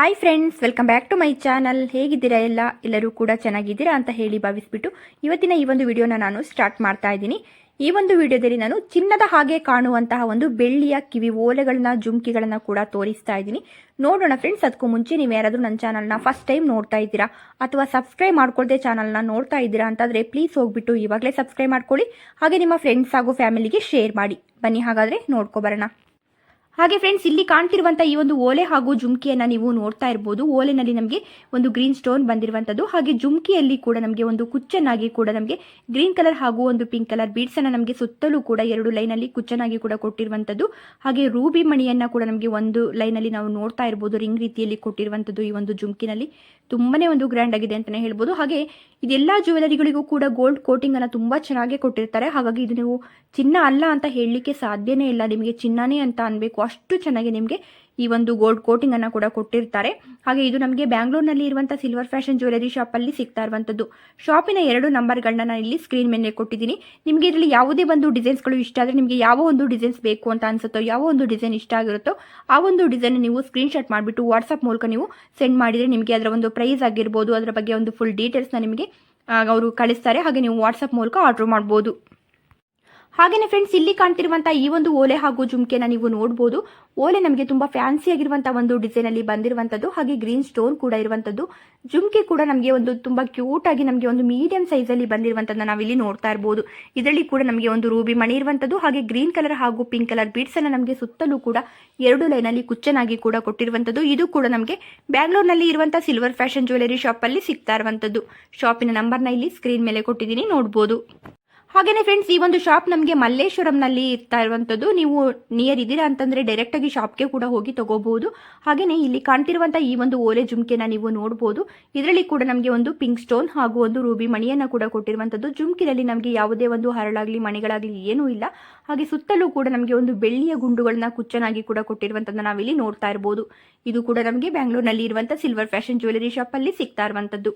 Hi friends welcome back to my channel ಹೇಗಿದ್ದೀರಾ ಎಲ್ಲ? ಎಲ್ಲರೂ ಕೂಡ ಚೆನ್ನಾಗಿದ್ದೀರಾ ಅಂತ ಹೇಳಿ ಭಾವಿಸ್ಬಿಟ್ಟು ಇವತ್ತಿನ ಈ ಒಂದು ವಿಡಿಯೋನ ನಾನು ಸ್ಟಾರ್ಟ್ ಮಾಡ್ತಾ ಇದ್ದೀನಿ. ಈ ಒಂದು ವಿಡಿಯೋದಲ್ಲಿ ನಾನು ಚಿನ್ನದ ಹಾಗೆ ಕಾಣುವಂತಹ ಒಂದು ಬೆಳ್ಳಿಯ ಕಿವಿ ಓಲೆಗಳನ್ನ, ಜುಮ್ಕಿಗಳನ್ನ ಕೂಡ ತೋರಿಸ್ತಾ ಇದ್ದೀನಿ. ನೋಡೋಣ ಫ್ರೆಂಡ್ಸ್ ಅದಕ್ಕೂ ಮುಂಚೆ ನೀವು ಯಾರಾದರೂ ನನ್ನ ಚಾನಲ್ನ ಫಸ್ಟ್ ಟೈಮ್ ನೋಡ್ತಾ ಇದ್ದೀರಾ ಅಥವಾ ಸಬ್ಸ್ಕ್ರೈಬ್ ಮಾಡ್ಕೊಳ್ದೆ ಚಾನಲ್ನ ನೋಡ್ತಾ ಇದ್ದೀರಾ ಅಂತಂದರೆ ಪ್ಲೀಸ್ ಹೋಗ್ಬಿಟ್ಟು ಇವಾಗಲೇ ಸಬ್ಸ್ಕ್ರೈಬ್ ಮಾಡ್ಕೊಳ್ಳಿ. ಹಾಗೆ ನಿಮ್ಮ ಫ್ರೆಂಡ್ಸ್ ಹಾಗೂ ಫ್ಯಾಮಿಲಿಗೆ ಶೇರ್ ಮಾಡಿ. ಬನ್ನಿ ಹಾಗಾದರೆ ನೋಡ್ಕೊಬರೋಣ ಹಾಗೆ ಫ್ರೆಂಡ್ಸ್ ಇಲ್ಲಿ ಕಾಣ್ತಿರುವಂತಹ ಈ ಒಂದು ಓಲೆ ಹಾಗೂ ಜುಮ್ಕಿಯನ್ನ ನೀವು ನೋಡ್ತಾ ಇರಬಹುದು ಓಲೆನಲ್ಲಿ ನಮಗೆ ಒಂದು ಗ್ರೀನ್ ಸ್ಟೋನ್ ಬಂದಿರುವಂತದ್ದು. ಹಾಗೆ ಜುಮ್ಕಿಯಲ್ಲಿ ಕೂಡ ನಮಗೆ ಒಂದು ಕುಚ್ಚನ್ನಾಗಿ ಕೂಡ ನಮಗೆ ಗ್ರೀನ್ ಕಲರ್ ಹಾಗೂ ಒಂದು ಪಿಂಕ್ ಕಲರ್ ಬೀಡ್ಸ್ ಅನ್ನ ನಮಗೆ ಸುತ್ತಲೂ ಕೂಡ ಎರಡು ಲೈನ್ ಅಲ್ಲಿ ಕುಚ್ಚನಾಗಿ ಕೂಡ ಕೊಟ್ಟಿರುವಂತದ್ದು. ಹಾಗೆ ರೂಬಿ ಮಣಿಯನ್ನ ಕೂಡ ನಮಗೆ ಒಂದು ಲೈನ್ ಅಲ್ಲಿ ನಾವು ನೋಡ್ತಾ ಇರಬಹುದು ರಿಂಗ್ ರೀತಿಯಲ್ಲಿ ಕೊಟ್ಟಿರುವಂತದ್ದು ಈ ಒಂದು ಜುಮ್ಕಿನಲ್ಲಿ. ತುಂಬಾನೇ ಒಂದು ಗ್ರ್ಯಾಂಡ್ ಆಗಿದೆ ಅಂತಾನೆ ಹೇಳ್ಬೋದು. ಹಾಗೆ ಇದೆಲ್ಲ ಜ್ಯುವೆಲರಿಗಳಿಗೂ ಕೂಡ ಗೋಲ್ಡ್ ಕೋಟಿಂಗ್ ಅನ್ನ ತುಂಬಾ ಚೆನ್ನಾಗಿ ಕೊಟ್ಟಿರ್ತಾರೆ. ಹಾಗಾಗಿ ಇದು ನೀವು ಚಿನ್ನ ಅಲ್ಲ ಅಂತ ಹೇಳಲಿಕ್ಕೆ ಸಾಧ್ಯನೇ ಇಲ್ಲ. ನಿಮಗೆ ಚಿನ್ನನೇ ಅಂತ ಅನ್ಬೇಕು ಅಷ್ಟು ಚೆನ್ನಾಗಿ ನಿಮಗೆ ಈ ಒಂದು ಗೋಲ್ಡ್ ಕೋಟಿಂಗ್ ಅನ್ನ ಕೂಡ ಕೊಟ್ಟಿರ್ತಾರೆ. ಹಾಗೆ ಇದು ನಮಗೆ ಬ್ಯಾಂಗ್ಳೂರ್ನಲ್ಲಿ ಇರುವಂಥ ಸಿಲ್ವರ್ ಫ್ಯಾಷನ್ ಜ್ಯುವೆಲರಿ ಶಾಪ್ ಅಲ್ಲಿ ಸಿಗ್ತಾ ಇರುವಂಥದ್ದು ಶಾಪಿನ ಎರಡು ನಂಬರ್ಗಳನ್ನ ನಾನು ಇಲ್ಲಿ ಸ್ಕ್ರೀನ್ ಮೇಲೆ ಕೊಟ್ಟಿದ್ದೀನಿ. ನಿಮಗೆ ಇದರಲ್ಲಿ ಯಾವುದೇ ಒಂದು ಡಿಸೈನ್ಸ್ಗಳು ಇಷ್ಟ ಆದರೆ ನಿಮಗೆ ಯಾವ ಒಂದು ಡಿಸೈನ್ಸ್ ಬೇಕು ಅಂತ ಅನ್ಸುತ್ತೋ, ಯಾವ ಒಂದು ಡಿಸೈನ್ ಇಷ್ಟ ಆಗಿರುತ್ತೋ, ಆ ಒಂದು ಡಿಸೈನ್ ನೀವು ಸ್ಕ್ರೀನ್ ಶಾಟ್ ಮಾಡಿಬಿಟ್ಟು ವಾಟ್ಸಪ್ ಮೂಲಕ ನೀವು ಸೆಂಡ್ ಮಾಡಿದರೆ ನಿಮಗೆ ಅದರ ಒಂದು ಪ್ರೈಸ್ ಆಗಿರ್ಬೋದು, ಅದರ ಬಗ್ಗೆ ಒಂದು ಫುಲ್ ಡೀಟೇಲ್ಸ್ನ ನಿಮಗೆ ಅವರು ಕಳಿಸ್ತಾರೆ. ಹಾಗೆ ನೀವು ವಾಟ್ಸಪ್ ಮೂಲಕ ಆರ್ಡರ್ ಮಾಡ್ಬೋದು. ಹಾಗೇನೆ ಫ್ರೆಂಡ್ಸ್ ಇಲ್ಲಿ ಕಾಣ್ತಿರುವಂತಹ ಈ ಒಂದು ಓಲೆ ಹಾಗೂ ಜುಮ್ಕೆನ ನೀವು ನೋಡಬಹುದು ಓಲೆ ನಮಗೆ ತುಂಬಾ ಫ್ಯಾನ್ಸಿ ಆಗಿರುವಂತಹ ಒಂದು ಡಿಸೈನ್ ಅಲ್ಲಿ ಬಂದಿರುವಂತದ್ದು, ಹಾಗೆ ಗ್ರೀನ್ ಸ್ಟೋನ್ ಕೂಡ ಇರುವಂತದ್ದು. ಜುಮ್ಕೆ ಕೂಡ ನಮಗೆ ಒಂದು ತುಂಬಾ ಕ್ಯೂಟ್ ಆಗಿ ನಮಗೆ ಒಂದು ಮೀಡಿಯಂ ಸೈಜ್ ಅಲ್ಲಿ ಬಂದಿರುವಂತದ್ದು ನಾವಿಲ್ಲಿ ನೋಡ್ತಾ ಇರಬಹುದು ಇದರಲ್ಲಿ ಕೂಡ ನಮಗೆ ಒಂದು ರೂಬಿ ಮಣಿ ಇರುವಂತದ್ದು, ಹಾಗೆ ಗ್ರೀನ್ ಕಲರ್ ಹಾಗೂ ಪಿಂಕ್ ಕಲರ್ ಬೀಡ್ಸ್ ಅನ್ನ ನಮಗೆ ಸುತ್ತಲೂ ಕೂಡ ಎರಡು ಲೈನ್ ಅಲ್ಲಿ ಕುಚ್ಚನಾಗಿ ಕೂಡ ಕೊಟ್ಟಿರುವಂತದ್ದು. ಇದು ಕೂಡ ನಮಗೆ ಬ್ಯಾಂಗ್ಳೂರ್ನಲ್ಲಿ ಇರುವಂತಹ ಸಿಲ್ವರ್ ಫ್ಯಾಷನ್ ಜ್ಯುವೆಲರಿ ಶಾಪ್ ಅಲ್ಲಿ ಸಿಗ್ತಾ ಇರುವಂತದ್ದು. ಶಾಪಿನ ನಂಬರ್ನ ಇಲ್ಲಿ ಸ್ಕ್ರೀನ್ ಮೇಲೆ ಕೊಟ್ಟಿದ್ದೀನಿ ನೋಡಬಹುದು ಹಾಗೇನೆ ಫ್ರೆಂಡ್ಸ್ ಈ ಒಂದು ಶಾಪ್ ನಮಗೆ ಮಲ್ಲೇಶ್ವರಂನಲ್ಲಿ ಇರ್ತಾ ಇರುವಂತದ್ದು ನೀವು ನಿಯರ್ ಇದ್ದೀರಾ ಅಂತಂದ್ರೆ ಡೈರೆಕ್ಟ್ ಆಗಿ ಶಾಪ್ಗೆ ಕೂಡ ಹೋಗಿ ತಗೋಬಹುದು. ಹಾಗೇನೆ ಇಲ್ಲಿ ಕಾಣ್ತಿರುವಂತ ಈ ಒಂದು ಓಲೆ ಜುಮ್ಕೆನ ನೀವು ನೋಡಬಹುದು ಇದರಲ್ಲಿ ಕೂಡ ನಮಗೆ ಒಂದು ಪಿಂಕ್ ಸ್ಟೋನ್ ಹಾಗೂ ಒಂದು ರೂಬಿ ಮಣಿಯನ್ನ ಕೂಡ ಕೊಟ್ಟಿರುವಂತದ್ದು ಜುಮ್ಕಿನಲ್ಲಿ ನಮಗೆ ಯಾವುದೇ ಒಂದು ಹರಳಾಗಲಿ, ಮಣಿಗಳಾಗಲಿ ಏನೂ ಇಲ್ಲ. ಹಾಗೆ ಸುತ್ತಲೂ ಕೂಡ ನಮಗೆ ಒಂದು ಬೆಳ್ಳಿಯ ಗುಂಡುಗಳನ್ನ ಕುಚ್ಚನಾಗಿ ಕೂಡ ಕೊಟ್ಟಿರುವಂತದ್ದನ್ನ ನಾವಿಲ್ಲಿ ನೋಡ್ತಾ ಇರಬಹುದು ಇದು ಕೂಡ ನಮಗೆ ಬ್ಯಾಂಗ್ಳೂರ್ನಲ್ಲಿ ಇರುವಂತ ಸಿಲ್ವರ್ ಫ್ಯಾಷನ್ ಜ್ಯುವೆಲರಿ ಶಾಪ್ ಅಲ್ಲಿ ಸಿಗ್ತಾ ಇರುವಂತದ್ದು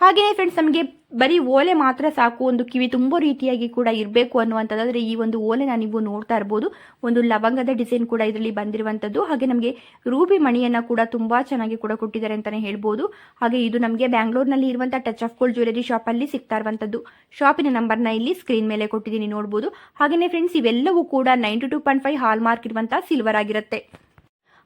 ಹಾಗೆಯೇ ಫ್ರೆಂಡ್ಸ್ ನಮಗೆ ಬರೀ ಓಲೆ ಮಾತ್ರ ಸಾಕು. ಒಂದು ಕಿವಿ ತುಂಬೋ ರೀತಿಯಾಗಿ ಕೂಡ ಇರಬೇಕು ಅನ್ನುವಂಥದ್ದಾದ್ರೆ ಈ ಒಂದು ಓಲೆನ ನೀವು ನೋಡ್ತಾ ಇರ್ಬೋದು. ಒಂದು ಲವಂಗದ ಡಿಸೈನ್ ಕೂಡ ಇದರಲ್ಲಿ ಬಂದಿರುವಂಥದ್ದು. ಹಾಗೆ ನಮಗೆ ರೂಬಿ ಮಣಿಯನ್ನ ಕೂಡ ತುಂಬಾ ಚೆನ್ನಾಗಿ ಕೂಡ ಕೊಟ್ಟಿದ್ದಾರೆ ಅಂತಾನೆ ಹೇಳ್ಬೋದು. ಹಾಗೆ ಇದು ನಮಗೆ ಬ್ಯಾಂಗ್ಳೂರ್ನಲ್ಲಿ ಇರುವಂತಹ Touch of Gold jewellery shop ಅಲ್ಲಿ ಸಿಗ್ತಾ ಇರುವಂಥದ್ದು. ಶಾಪಿನ ನಂಬರ್ನ ಇಲ್ಲಿ ಸ್ಕ್ರೀನ್ ಮೇಲೆ ಕೊಟ್ಟಿದ್ದೀನಿ ನೋಡ್ಬೋದು. ಹಾಗೆಯೇ ಫ್ರೆಂಡ್ಸ್ ಇವೆಲ್ಲವೂ ಕೂಡ ninety two point five hallmark ಇರುವಂತಹ ಸಿಲ್ವರ್ ಆಗಿರುತ್ತೆ.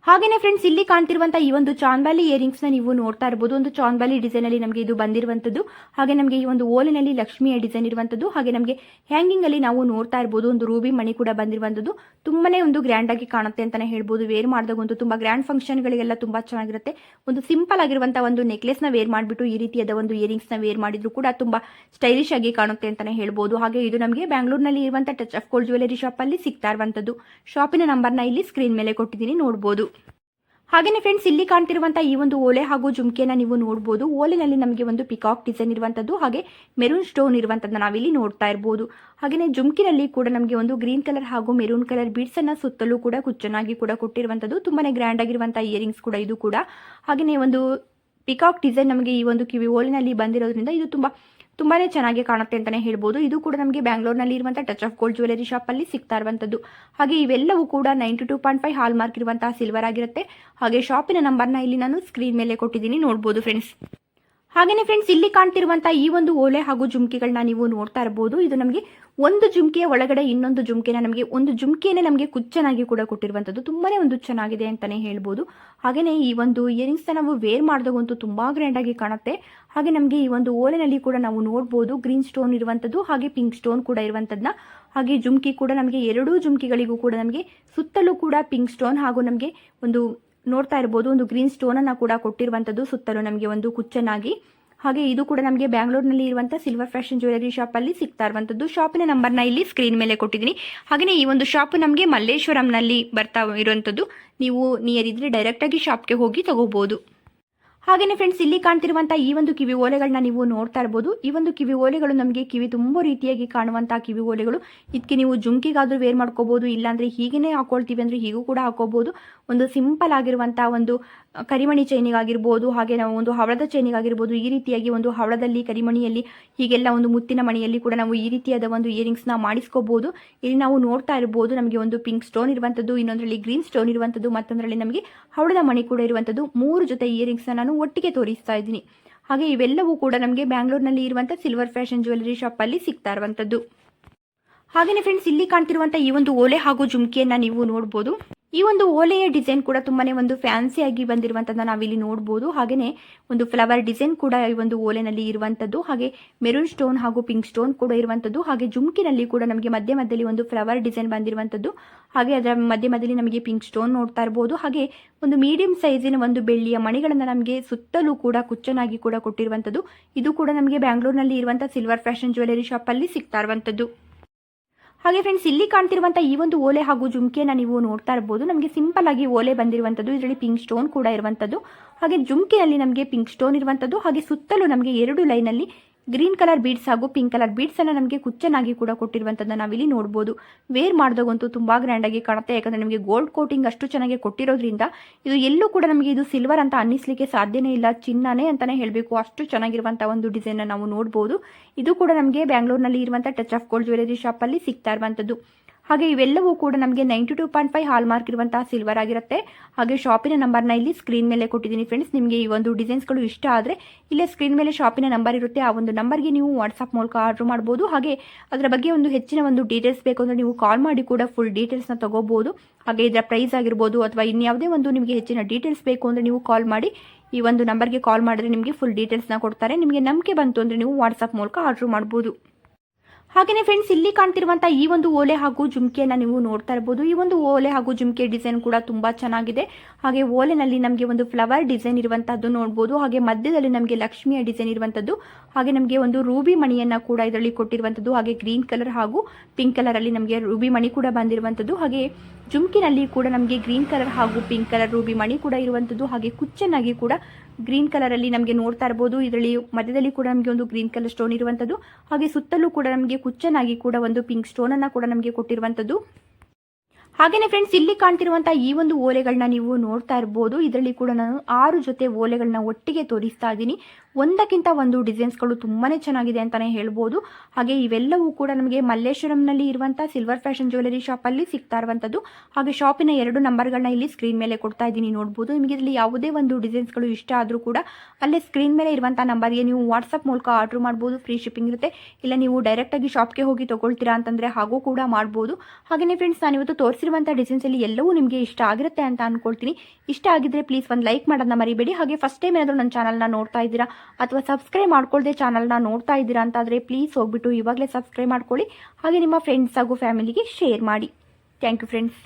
ಹಾಗೇನೆ ಫ್ರೆಂಡ್ಸ್ ಇಲ್ಲಿ ಕಾಣ್ತಿರುವಂತ ಈ ಒಂದು ಚಾನ್ಬಾಲಿ ಇಯರಿಂಗ್ಸ್ನ ನೀವು ನೋಡ್ತಾ ಇರಬಹುದು ಒಂದು ಚಾನ್ಬಾಲಿ ಡಿಸೈನ್ ಅಲ್ಲಿ ನಮಗೆ ಇದು ಬಂದಿರುವಂತದ್ದು ಹಾಗೆ ನಮಗೆ ಈ ಒಂದು ಓಲಿನಲ್ಲಿ ಲಕ್ಷ್ಮಿಯ ಡಿಸೈನ್ ಇರುವಂತದ್ದು ಹಾಗೆ ನಮಗೆ ಹ್ಯಾಂಗಿಂಗ್ ಅಲ್ಲಿ ನಾವು ನೋಡ್ತಾ ಇರಬಹುದು ಒಂದು ರೂಬಿ ಮಣಿ ಕೂಡ ಬಂದಿರುವಂತದ್ದು ತುಂಬಾನೇ ಒಂದು ಗ್ರ್ಯಾಂಡ್ ಆಗಿ ಕಾಣುತ್ತೆ ಅಂತಾನೆ ಹೇಳ್ಬಹುದು ವೇರ್ ಮಾಡಿದಾಗ ಒಂದು ತುಂಬಾ ಗ್ರ್ಯಾಂಡ್ ಫಂಕ್ಷನ್ ಗಳಿಗೆಲ್ಲ ತುಂಬಾ ಚೆನ್ನಾಗಿರುತ್ತೆ. ಒಂದು ಸಿಂಪಲ್ ಆಗಿರುವಂತಹ ಒಂದು ನೆಕ್ಲೆಸ್ನ ವೇರ್ ಮಾಡಿಬಿಟ್ಟು ಈ ರೀತಿಯಾದ ಒಂದು ಇಯರಿಂಗ್ಸ್ನ ವೇರ್ ಮಾಡಿದ್ರು ಕೂಡ ತುಂಬಾ ಸ್ಟೈಲಿಶ್ ಆಗಿ ಕಾಣುತ್ತೆ ಅಂತಾನೆ ಹೇಳ್ಬೋದು. ಹಾಗೆ ಇದು ನಮಗೆ ಬ್ಯಾಂಗ್ಳೂರ್ನಲ್ಲಿ ಇರುವಂತ Touch of Gold jewellery shop ಅಲ್ಲಿ ಸಿಗ್ತಾ ಇರುವಂತದ್ದು ಶಾಪಿನ ನ ಇಲ್ಲಿ ಸ್ಕ್ರೀನ್ ಮೇಲೆ ಕೊಟ್ಟಿದ್ದೀನಿ. ನೋಡಬಹುದು ಹಾಗೇನೆ ಫ್ರೆಂಡ್ಸ್ ಇಲ್ಲಿ ಕಾಣ್ತಿರುವಂತಹ ಈ ಒಂದು ಓಲೆ ಹಾಗೂ ಜುಮ್ಕೆನ ನೀವು ನೋಡಬಹುದು ಓಲೆನಲ್ಲಿ ನಮಗೆ ಒಂದು ಪಿಕಾಕ್ ಡಿಸೈನ್ ಇರುವಂತದ್ದು ಹಾಗೆ ಮೆರೂನ್ ಸ್ಟೋನ್ ಇರುವಂತದ್ದನ್ನ ನಾವಿಲ್ಲಿ ನೋಡ್ತಾ ಇರಬಹುದು ಹಾಗೇನೆ ಜುಮ್ಕಿನಲ್ಲಿ ಕೂಡ ನಮಗೆ ಒಂದು ಗ್ರೀನ್ ಕಲರ್ ಹಾಗೂ ಮೆರೂನ್ ಕಲರ್ ಬೀಡ್ಸ್ ಅನ್ನ ಸುತ್ತಲೂ ಕೂಡ ಕುಚ್ಚನಾಗಿ ಕೂಡ ಕೊಟ್ಟಿರುವಂತದ್ದು. ತುಂಬಾನೇ ಗ್ರ್ಯಾಂಡ್ ಆಗಿರುವಂತಹ ಇಯರಿಂಗ್ಸ್ ಕೂಡ ಇದು ಕೂಡ. ಹಾಗೇನೆ ಒಂದು ಪಿಕಾಕ್ ಡಿಸೈನ್ ನಮಗೆ ಈ ಒಂದು ಕಿವಿ ಓಲಿನಲ್ಲಿ ಬಂದಿರೋದ್ರಿಂದ ಇದು ತುಂಬಾ ತುಂಬಾನೇ ಚೆನ್ನಾಗಿ ಕಾಣುತ್ತೆ ಅಂತಾನೆ ಹೇಳ್ಬೋದು. ಇದು ಕೂಡ ನಮಗೆ ಬ್ಯಾಂಗ್ಳೂರ್ನಲ್ಲಿ ಇರುವಂತಹ Touch of Gold jewellery shop ಅಲ್ಲಿ ಸಿಗ್ತಾ ಇರುವಂತದ್ದು. ಹಾಗೆ ಇವೆಲ್ಲವೂ ಕೂಡ ninety two point five hallmark ಇರುವಂತಹ ಸಿಲ್ವರ್ ಆಗಿರುತ್ತೆ. ಹಾಗೆ ಶಾಪಿನ ನಂಬರ್ನ ಇಲ್ಲಿ ನಾನು ಸ್ಕ್ರೀನ್ ಮೇಲೆ ಕೊಟ್ಟಿದ್ದೀನಿ. ನೋಡ್ಬೋದು ಫ್ರೆಂಡ್ಸ್ ಹಾಗೇನೆ ಫ್ರೆಂಡ್ಸ್ ಇಲ್ಲಿ ಕಾಣ್ತಿರುವಂತಹ ಈ ಒಂದು ಓಲೆ ಹಾಗೂ ಜುಮ್ಕಿಗಳನ್ನ ನೀವು ನೋಡ್ತಾ ಇರಬಹುದು ಇದು ನಮಗೆ ಒಂದು ಜುಮ್ಕಿಯ ಒಳಗಡೆ ಇನ್ನೊಂದು ಜುಮ್ಕಿನ ನಮಗೆ ಒಂದು ಜುಮ್ಕಿಯನ್ನೇ ನಮಗೆ ಕುಚ್ಚನಾಗಿ ಕೂಡ ಕೊಟ್ಟಿರುವಂತದ್ದು. ತುಂಬಾನೇ ಒಂದು ಚೆನ್ನಾಗಿದೆ ಅಂತಾನೆ ಹೇಳ್ಬೋದು. ಹಾಗೇನೆ ಈ ಒಂದು ಇಯರಿಂಗ್ಸ್ ನಾವು ವೇರ್ ಮಾಡಿದಾಗಂತೂ ತುಂಬಾ ಗ್ರ್ಯಾಂಡ್ ಆಗಿ ಕಾಣುತ್ತೆ. ಹಾಗೆ ನಮಗೆ ಈ ಒಂದು ಓಲೆನಲ್ಲಿ ಕೂಡ ನಾವು ನೋಡ್ಬೋದು ಗ್ರೀನ್ ಸ್ಟೋನ್ ಇರುವಂತದ್ದು ಹಾಗೆ ಪಿಂಕ್ ಸ್ಟೋನ್ ಕೂಡ ಇರುವಂಥದ್ದನ್ನ ಹಾಗೆ ಜುಮ್ಕಿ ಕೂಡ ನಮಗೆ ಎರಡೂ ಜುಮ್ಕಿಗಳಿಗೂ ಕೂಡ ನಮಗೆ ಸುತ್ತಲೂ ಕೂಡ ಪಿಂಕ್ ಸ್ಟೋನ್ ಹಾಗೂ ನಮಗೆ ಒಂದು ನೋಡ್ತಾ ಇರಬಹುದು ಒಂದು ಗ್ರೀನ್ ಸ್ಟೋನ್ ಅನ್ನ ಕೂಡ ಕೊಟ್ಟಿರುವಂತದ್ದು ಸುತ್ತಲೂ ನಮಗೆ ಒಂದು ಕುಚ್ಚನಾಗಿ ಹಾಗೆ ಇದು ಕೂಡ ನಮಗೆ ಬ್ಯಾಂಗ್ಳೂರ್ನಲ್ಲಿ ಇರುವಂತಹ ಸಿಲ್ವರ್ ಫ್ಯಾಷನ್ ಜ್ಯುವೆಲರಿ ಶಾಪ್ ಅಲ್ಲಿ ಸಿಗ್ತಾ ಇರುವಂತದ್ದು. ಶಾಪಿನ ನಂಬರ್ನ ಇಲ್ಲಿ ಸ್ಕ್ರೀನ್ ಮೇಲೆ ಕೊಟ್ಟಿದ್ದೀನಿ. ಹಾಗೆಯೇ ಈ ಒಂದು ಶಾಪ್ ನಮಗೆ ಮಲ್ಲೇಶ್ವರಂನಲ್ಲಿ ಬರ್ತಾ ಇರುವಂತದ್ದು. ನೀವು ನಿಯರ್ ಇದ್ರೆ ಡೈರೆಕ್ಟ್ ಆಗಿ ಶಾಪ್ಗೆ ಹೋಗಿ ತಗೋಬಹುದು ಹಾಗೇನೆ ಫ್ರೆಂಡ್ಸ್ ಇಲ್ಲಿ ಕಾಣ್ತಿರುವಂತಹ ಈ ಒಂದು ಕಿವಿ ಓಲೆಗಳನ್ನ ನೀವು ನೋಡ್ತಾ ಇರಬಹುದು ಈ ಒಂದು ಕಿವಿ ಓಲೆಗಳು ನಮಗೆ ಕಿವಿ ತುಂಬಾ ರೀತಿಯಾಗಿ ಕಾಣುವಂತಹ ಕಿವಿ ಓಲೆಗಳು. ಇದಕ್ಕೆ ನೀವು ಜುಮ್ಕಿಗಾದ್ರೂ ವೇರ್ ಮಾಡ್ಕೋಬಹುದು ಇಲ್ಲಾಂದ್ರೆ ಹೀಗೇನೆ ಹಾಕೊಳ್ತೀವಿ ಅಂದ್ರೆ ಹೀಗೂ ಕೂಡ ಹಾಕೋಬಹುದು ಒಂದು ಸಿಂಪಲ್ ಆಗಿರುವಂತಹ ಒಂದು ಕರಿಮಣಿ ಚೈನಿಗಾಗಿರ್ಬೋದು, ಹಾಗೆ ನಾವು ಒಂದು ಹವಳದ ಚೈನಿಗಾಗಿರ್ಬೋದು, ಈ ರೀತಿಯಾಗಿ ಒಂದು ಹವಳದಲ್ಲಿ, ಕರಿಮಣಿಯಲ್ಲಿ, ಹೀಗೆಲ್ಲ ಒಂದು ಮುತ್ತಿನ ಮಣಿಯಲ್ಲಿ ಕೂಡ ನಾವು ಈ ರೀತಿಯಾದ ಒಂದು ಇಯರಿಂಗ್ಸ್ನ ಮಾಡಿಸ್ಕೋಬಹುದು ಇಲ್ಲಿ ನಾವು ನೋಡ್ತಾ ಇರಬಹುದು ನಮಗೆ ಒಂದು ಪಿಂಕ್ ಸ್ಟೋನ್ ಇರುವಂಥದ್ದು ಇನ್ನೊಂದರಲ್ಲಿ ಗ್ರೀನ್ ಸ್ಟೋನ್ ಇರುವಂಥದ್ದು ಮತ್ತೊಂದರಲ್ಲಿ ನಮಗೆ ಹವಳದ ಮಣಿ ಕೂಡ ಇರುವಂತದ್ದು. ಮೂರು ಜೊತೆ ಇಯರಿಂಗ್ಸ್ ನಾನು ಒಟ್ಟಿಗೆ ತೋರಿಸ್ತಾ ಇದ್ದೀನಿ. ಹಾಗೆ ಇವೆಲ್ಲವೂ ಕೂಡ ನಮಗೆ ಬ್ಯಾಂಗ್ಳೂರ್ನಲ್ಲಿ ಇರುವಂಥ ಸಿಲ್ವರ್ ಫ್ಯಾಷನ್ ಜ್ಯುವೆಲರಿ ಶಾಪಲ್ಲಿ ಸಿಗ್ತಾ ಇರುವಂಥದ್ದು ಹಾಗೆಯೇ ಫ್ರೆಂಡ್ಸ್ ಇಲ್ಲಿ ಕಾಣ್ತಿರುವಂಥ ಈ ಒಂದು ಓಲೆ ಹಾಗೂ ಜುಮ್ಕಿಯನ್ನು ನೀವು ನೋಡ್ಬೋದು. ಈ ಒಂದು ಓಲೆಯ ಡಿಸೈನ್ ಕೂಡ ತುಂಬಾನೇ ಒಂದು ಫ್ಯಾನ್ಸಿ ಆಗಿ ಬಂದಿರುವಂಥದ್ದನ್ನ ನಾವಿಲ್ಲಿ ನೋಡಬಹುದು ಹಾಗೆಯೇ ಒಂದು ಫ್ಲವರ್ ಡಿಸೈನ್ ಕೂಡ ಈ ಒಂದು ಓಲೆನಲ್ಲಿ ಇರುವಂತದ್ದು. ಹಾಗೆ ಮೆರೂನ್ ಸ್ಟೋನ್ ಹಾಗೂ ಪಿಂಕ್ ಸ್ಟೋನ್ ಕೂಡ ಇರುವಂತದ್ದು. ಹಾಗೆ ಜುಮ್ಕಿನಲ್ಲಿ ಕೂಡ ನಮಗೆ ಮಧ್ಯ ಮಧ್ಯದಲ್ಲಿ ಒಂದು ಫ್ಲವರ್ ಡಿಸೈನ್ ಬಂದಿರುವಂತದ್ದು. ಹಾಗೆ ಅದರ ಮಧ್ಯ ಮಧ್ಯದಲ್ಲಿ ನಮಗೆ ಪಿಂಕ್ ಸ್ಟೋನ್ ನೋಡ್ತಾ ಇರಬಹುದು ಹಾಗೆ ಒಂದು ಮೀಡಿಯಂ ಸೈಜಿನ ಒಂದು ಬೆಳ್ಳಿಯ ಮಣಿಗಳನ್ನು ನಮಗೆ ಸುತ್ತಲೂ ಕೂಡ ಕುಚ್ಚನಾಗಿ ಕೂಡ ಕೊಟ್ಟಿರುವಂತದ್ದು. ಇದು ಕೂಡ ನಮಗೆ ಬ್ಯಾಂಗ್ಳೂರ್ನಲ್ಲಿ ಇರುವಂತಹ ಸಿಲ್ವರ್ ಫ್ಯಾಷನ್ ಜ್ಯುವೆಲರಿ ಅಲ್ಲಿ ಸಿಗ್ತಾ ಇರುವಂಥದ್ದು ಹಾಗೆ ಫ್ರೆಂಡ್ಸ್ ಇಲ್ಲಿ ಕಾಣ್ತಿರುವಂಥ ಈ ಒಂದು ಓಲೆ ಹಾಗೂ ಜುಮ್ಕಿಯನ್ನು ನೀವು ನೋಡ್ತಾ ಇರಬಹುದು ನಮಗೆ ಸಿಂಪಲ್ ಆಗಿ ಓಲೆ ಬಂದಿರುವಂತದ್ದು, ಇದರಲ್ಲಿ ಪಿಂಕ್ ಸ್ಟೋನ್ ಕೂಡ ಇರುವಂತದ್ದು. ಹಾಗೆ ಜುಮ್ಕಿನಲ್ಲಿ ನಮಗೆ ಪಿಂಕ್ ಸ್ಟೋನ್ ಇರುವಂತದ್ದು. ಹಾಗೆ ಸುತ್ತಲೂ ನಮಗೆ ಎರಡು ಲೈನಲ್ಲಿ ಗ್ರೀನ್ ಕಲರ್ ಬೀಡ್ಸ್ ಹಾಗೂ ಪಿಂಕ್ ಕಲರ್ ಬೀಡ್ಸ್ ಅನ್ನ ನಮಗೆ ಕುಚ್ಚನಾಗಿ ಕೂಡ ಕೊಟ್ಟಿರುವಂಥದ್ದನ್ನ ನಾವಿಲ್ಲಿ ನೋಡಬಹುದು ವೇರ್ ಮಾಡಿದಾಗಂತೂ ತುಂಬಾ ಗ್ರ್ಯಾಂಡ್ ಆಗಿ ಕಾಣುತ್ತೆ. ಯಾಕಂದ್ರೆ ನಮಗೆ ಗೋಲ್ಡ್ ಕೋಟಿಂಗ್ ಅಷ್ಟು ಚೆನ್ನಾಗಿ ಕೊಟ್ಟಿರೋದ್ರಿಂದ ಇದು ಎಲ್ಲೂ ಕೂಡ ನಮಗೆ ಇದು ಸಿಲ್ವರ್ ಅಂತ ಅನ್ನಿಸ್ಲಿಕ್ಕೆ ಸಾಧ್ಯನೇ ಇಲ್ಲ. ಚಿನ್ನನೇ ಅಂತಾನೆ ಹೇಳಬೇಕು. ಅಷ್ಟು ಚೆನ್ನಾಗಿರುವಂತಹ ಒಂದು ಡಿಸೈನ್ ನಾವು ನೋಡಬಹುದು ಇದು ಕೂಡ ನಮಗೆ ಬ್ಯಾಂಗ್ಳೂರ್ನಲ್ಲಿ ಇರುವಂತಹ Touch of Gold jewellery shop ಅಲ್ಲಿ ಸಿಗ್ತಾ ಇರುವಂಥದ್ದು ಹಾಗೆ ಇವೆಲ್ಲವೂ ಕೂಡ ನಮಗೆ ninety two point five hallmark ಇರುವಂತಹ ಸಿಲ್ವರ್ ಆಗಿರುತ್ತೆ. ಹಾಗೆ ಶಾಪಿನ ನಂಬರ್ನ ಇಲ್ಲಿ ಸ್ಕ್ರೀನ್ ಮೇಲೆ ಕೊಟ್ಟಿದ್ದೀನಿ ಫ್ರೆಂಡ್ಸ್ ನಿಮಗೆ ಈ ಒಂದು ಡಿಸೈನ್ಸ್ಗಳು ಇಷ್ಟ ಆದರೆ ಇಲ್ಲೇ ಸ್ಕ್ರೀನ್ ಮೇಲೆ ಶಾಪಿನ ನಂಬರ್ ಇರುತ್ತೆ. ಆ ಒಂದು ನಂಬರ್ಗೆ ನೀವು ವಾಟ್ಸಪ್ ಮೂಲಕ ಆರ್ಡರ್ ಮಾಡ್ಬೋದು. ಹಾಗೆ ಅದರ ಬಗ್ಗೆ ಒಂದು ಹೆಚ್ಚಿನ ಒಂದು ಡೀಟೇಲ್ಸ್ ಬೇಕು ಅಂದರೆ ನೀವು ಕಾಲ್ ಮಾಡಿ ಕೂಡ ಫುಲ್ ಡೀಟೇಲ್ಸ್ನ ತಗೋಬೋದು. ಹಾಗೆ ಇದರ ಪ್ರೈಸ್ ಆಗಿರ್ಬೋದು ಅಥವಾ ಇನ್ಯಾವುದೇ ಒಂದು ನಿಮಗೆ ಹೆಚ್ಚಿನ ಡೀಟೇಲ್ಸ್ ಬೇಕು ಅಂದರೆ ನೀವು ಕಾಲ್ ಮಾಡಿ ಈ ಒಂದು ನಂಬರ್ಗೆ ಕಾಲ್ ಮಾಡಿದ್ರೆ ನಿಮಗೆ ಫುಲ್ ಡೀಟೇಲ್ಸ್ನ ಕೊಡ್ತಾರೆ. ನಿಮಗೆ ನಂಬಿಕೆ ಬಂತು ಅಂದರೆ ನೀವು ವಾಟ್ಸಪ್ ಮೂಲಕ ಆರ್ಡರ್ ಮಾಡ್ಬೋದು. ಹಾಗೆಯೇ ಫ್ರೆಂಡ್ಸ್ ಇಲ್ಲಿ ಕಾಣ್ತಿರುವಂಥ ಈ ಒಂದು ಓಲೆ ಹಾಗೂ ಜುಮ್ಕಿಯನ್ನು ನೀವು ನೋಡ್ತಾ ಇರ್ಬೋದು. ಈ ಒಂದು ಓಲೆ ಹಾಗೂ ಜುಮ್ಕೆ ಡಿಸೈನ್ ಕೂಡ ತುಂಬ ಚೆನ್ನಾಗಿದೆ. ಹಾಗೆ ಓಲೆನಲ್ಲಿ ನಮಗೆ ಒಂದು ಫ್ಲವರ್ ಡಿಸೈನ್ ಇರುವಂತಹದ್ದು ನೋಡ್ಬೋದು. ಹಾಗೆ ಮಧ್ಯದಲ್ಲಿ ನಮಗೆ ಲಕ್ಷ್ಮಿಯ ಡಿಸೈನ್ ಇರುವಂಥದ್ದು ಹಾಗೆ ನಮಗೆ ಒಂದು ರೂಬಿ ಮಣಿಯನ್ನು ಕೂಡ ಇದರಲ್ಲಿ ಕೊಟ್ಟಿರುವಂಥದ್ದು ಹಾಗೆ ಗ್ರೀನ್ ಕಲರ್ ಹಾಗೂ ಪಿಂಕ್ ಕಲರಲ್ಲಿ ನಮಗೆ ರೂಬಿ ಮಣಿ ಕೂಡ ಬಂದಿರುವಂಥದ್ದು ಹಾಗೆ ಜುಮ್ಕಿನಲ್ಲಿ ಕೂಡ ನಮಗೆ ಗ್ರೀನ್ ಕಲರ್ ಹಾಗೂ ಪಿಂಕ್ ಕಲರ್ ರೂಬಿ ಮಣಿ ಕೂಡ ಇರುವಂಥದ್ದು ಹಾಗೆ ಕುಚ್ಚನಾಗಿ ಕೂಡ ಗ್ರೀನ್ ಕಲರ್ ಅಲ್ಲಿ ನಮಗೆ ನೋಡ್ತಾ ಇರಬಹುದು ಇದರಲ್ಲಿ ಮಧ್ಯದಲ್ಲಿ ಕೂಡ ನಮಗೆ ಒಂದು ಗ್ರೀನ್ ಕಲರ್ ಸ್ಟೋನ್ ಇರುವಂತದ್ದು, ಹಾಗೆ ಸುತ್ತಲೂ ಕೂಡ ನಮಗೆ ಕುಚ್ಚನಾಗಿ ಕೂಡ ಒಂದು ಪಿಂಕ್ ಸ್ಟೋನ್ ಅನ್ನ ಕೂಡ ನಮಗೆ ಕೊಟ್ಟಿರುವಂತದ್ದು. ಹಾಗೇನೆ ಫ್ರೆಂಡ್ಸ್ ಇಲ್ಲಿ ಕಾಣ್ತಿರುವಂತಹ ಈ ಒಂದು ಓಲೆಗಳನ್ನ ನೀವು ನೋಡ್ತಾ ಇರಬಹುದು ಇದರಲ್ಲಿ ಕೂಡ ನಾನು ಆರು ಜೊತೆ ಓಲೆಗಳನ್ನ ಒಟ್ಟಿಗೆ ತೋರಿಸ್ತಾ ಇದ್ದೀನಿ. ಒಂದಕ್ಕಿಂತ ಒಂದು ಡಿಸೈನ್ಸ್ಗಳು ತುಂಬಾ ಚೆನ್ನಾಗಿದೆ ಅಂತಾನೆ ಹೇಳ್ಬೋದು. ಹಾಗೆ ಇವೆಲ್ಲವೂ ಕೂಡ ನಮಗೆ ಮಲ್ಲೇಶ್ವರಂನಲ್ಲಿ ಇರುವಂಥ ಸಿಲ್ವರ್ ಫ್ಯಾಷನ್ ಜ್ಯುವೆಲರಿ ಶಾಪಲ್ಲಿ ಸಿಗ್ತಾ ಇರುವಂಥದ್ದು ಹಾಗೆ ಶಾಪಿನ ಎರಡು ನಂಬರ್ಗಳನ್ನ ಇಲ್ಲಿ ಸ್ಕ್ರೀನ್ ಮೇಲೆ ಕೊಡ್ತಾ ಇದ್ದೀನಿ ನೋಡ್ಬೋದು. ನಿಮಗೆ ಇಲ್ಲಿ ಯಾವುದೇ ಒಂದು ಡಿಸೈನ್ಸ್ಗಳು ಇಷ್ಟ ಆದರೂ ಕೂಡ ಅಲ್ಲೇ ಸ್ಕ್ರೀನ್ ಮೇಲೆ ಇರುವಂಥ ನಂಬರ್ಗೆ ನೀವು ವಾಟ್ಸಪ್ ಮೂಲಕ ಆರ್ಡರ್ ಮಾಡ್ಬೋದು. ಫ್ರೀ ಶಿಪ್ಪಿಂಗ್ ಇರುತ್ತೆ. ಇಲ್ಲ ನೀವು ಡೈರೆಕ್ಟಾಗಿ ಶಾಪ್ಗೆ ಹೋಗಿ ತೊಗೊಳ್ತೀರಾ ಅಂತಂದರೆ ಹಾಗೂ ಕೂಡ ಮಾಡ್ಬೋದು. ಹಾಗೆಯೇ ಫ್ರೆಂಡ್ಸ್ ನಾನು ಇವತ್ತು ತೋರಿಸಿರುವಂಥ ಡಿಸೈನ್ಸಲ್ಲಿ ಎಲ್ಲವೂ ನಿಮಗೆ ಇಷ್ಟ ಆಗಿರುತ್ತೆ ಅಂತ ಅನ್ಕೊಳ್ತೀನಿ. ಇಷ್ಟ ಆಗಿದ್ರೆ ಪ್ಲೀಸ್ ಒಂದು ಲೈಕ್ ಮಾಡೋದನ್ನ ಮರಿಬೇಡಿ. ಹಾಗೆ ಫಸ್ಟ್ ಟೈಮ್ ಏನಾದರೂ ನನ್ನ ಚಾನಲ್ನ ನೋಡ್ತಾ ಇದ್ದೀರಾ ಅಥವಾ ಸಬ್ಸ್ಕ್ರೈಬ್ ಮಾಡ್ಕೊಳ್ಳದೆ ಚಾನಲ್ನ ನೋಡ್ತಾ ಇದ್ದೀರಾ ಅಂತಾದರೆ ಪ್ಲೀಸ್ ಹೋಗ್ಬಿಟ್ಟು ಇವಾಗಲೇ ಸಬ್ಸ್ಕ್ರೈಬ್ ಮಾಡ್ಕೊಳ್ಳಿ. ಹಾಗೆ ನಿಮ್ಮ ಫ್ರೆಂಡ್ಸ್ ಹಾಗೂ ಫ್ಯಾಮಿಲಿಗೆ ಶೇರ್ ಮಾಡಿ. Thank you friends